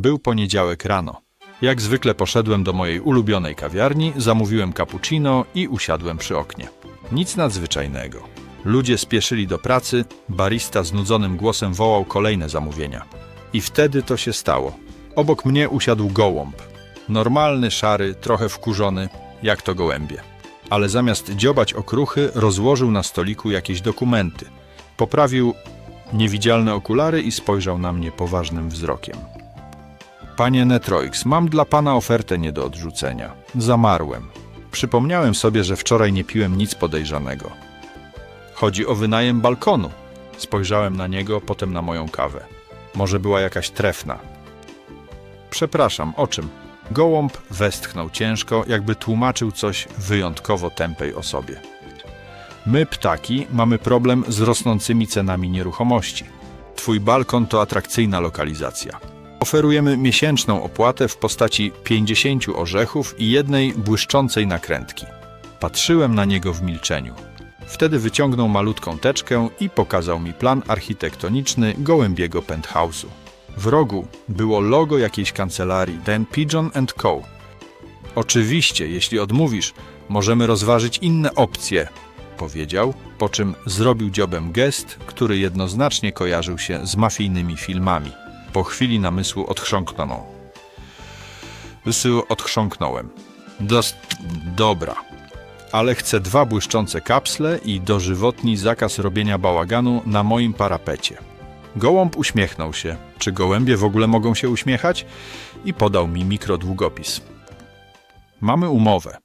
Był poniedziałek rano. Jak zwykle poszedłem do mojej ulubionej kawiarni, zamówiłem cappuccino i usiadłem przy oknie. Nic nadzwyczajnego. Ludzie spieszyli do pracy, barista znudzonym głosem wołał kolejne zamówienia. I wtedy to się stało. Obok mnie usiadł gołąb. Normalny, szary, trochę wkurzony, jak to gołębie. Ale zamiast dziobać okruchy, rozłożył na stoliku jakieś dokumenty. Poprawił niewidzialne okulary i spojrzał na mnie poważnym wzrokiem. Panie Netroix, mam dla pana ofertę nie do odrzucenia. Zamarłem. Przypomniałem sobie, że wczoraj nie piłem nic podejrzanego. Chodzi o wynajem balkonu. Spojrzałem na niego, potem na moją kawę. Może była jakaś trefna. Przepraszam, o czym? Gołąb westchnął ciężko, jakby tłumaczył coś wyjątkowo tępej osobie. My, ptaki, mamy problem z rosnącymi cenami nieruchomości. Twój balkon to atrakcyjna lokalizacja. Oferujemy miesięczną opłatę w postaci 50 orzechów i jednej błyszczącej nakrętki. Patrzyłem na niego w milczeniu. Wtedy wyciągnął malutką teczkę i pokazał mi plan architektoniczny gołębiego penthouse'u. W rogu było logo jakiejś kancelarii Dan Pigeon Co. Oczywiście, jeśli odmówisz, możemy rozważyć inne opcje, powiedział, po czym zrobił dziobem gest, który jednoznacznie kojarzył się z mafijnymi filmami. Po chwili namysłu odchrząknął. Odchrząknąłem. Dos- dobra. Ale chcę dwa błyszczące kapsle i dożywotni zakaz robienia bałaganu na moim parapecie. Gołąb uśmiechnął się. Czy gołębie w ogóle mogą się uśmiechać? I podał mi mikrodługopis. Mamy umowę.